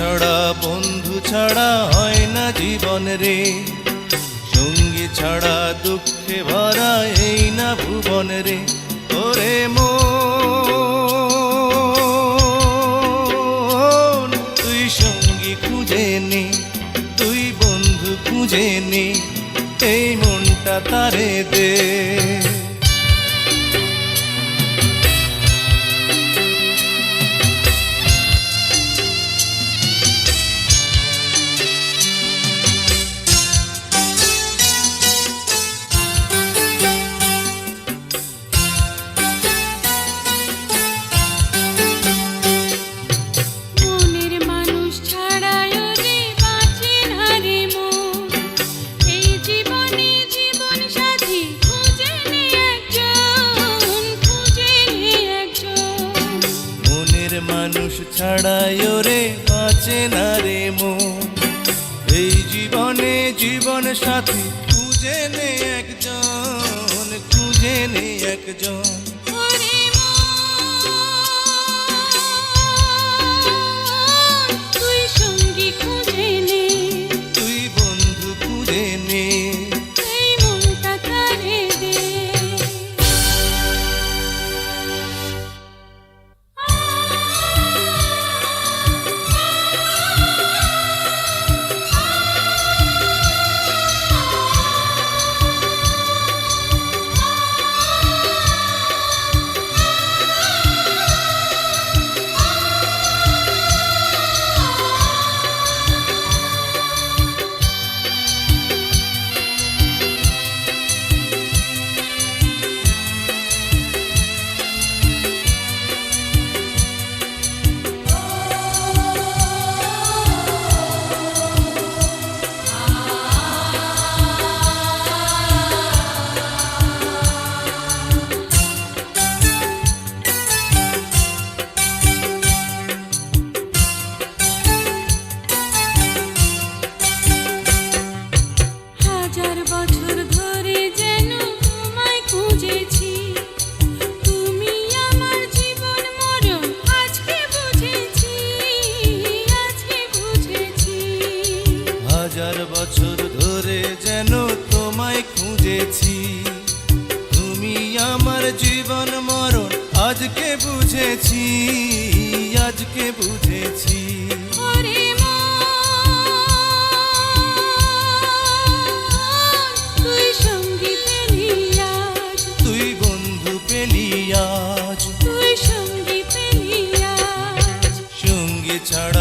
ছাড়া, বন্ধু ছাড়া হয় না জীবন রে। সঙ্গী ছাড়া দুঃখে ভরা এই না ভুবন রে। ওরে মন, তুই সঙ্গী খুঁজে নে, তুই বন্ধু খুঁজে নে, এই মনটা তারে দে। মানুষ রে, বাঁচে না রে মন। এই জীবনে জীবন সাথী খুঁজে নে একজন, খুঁজে নে একজন। বুঝেছি আজকে বুঝেছি। তুই বন্ধু পেলি আজ। সঙ্গী ছাড়া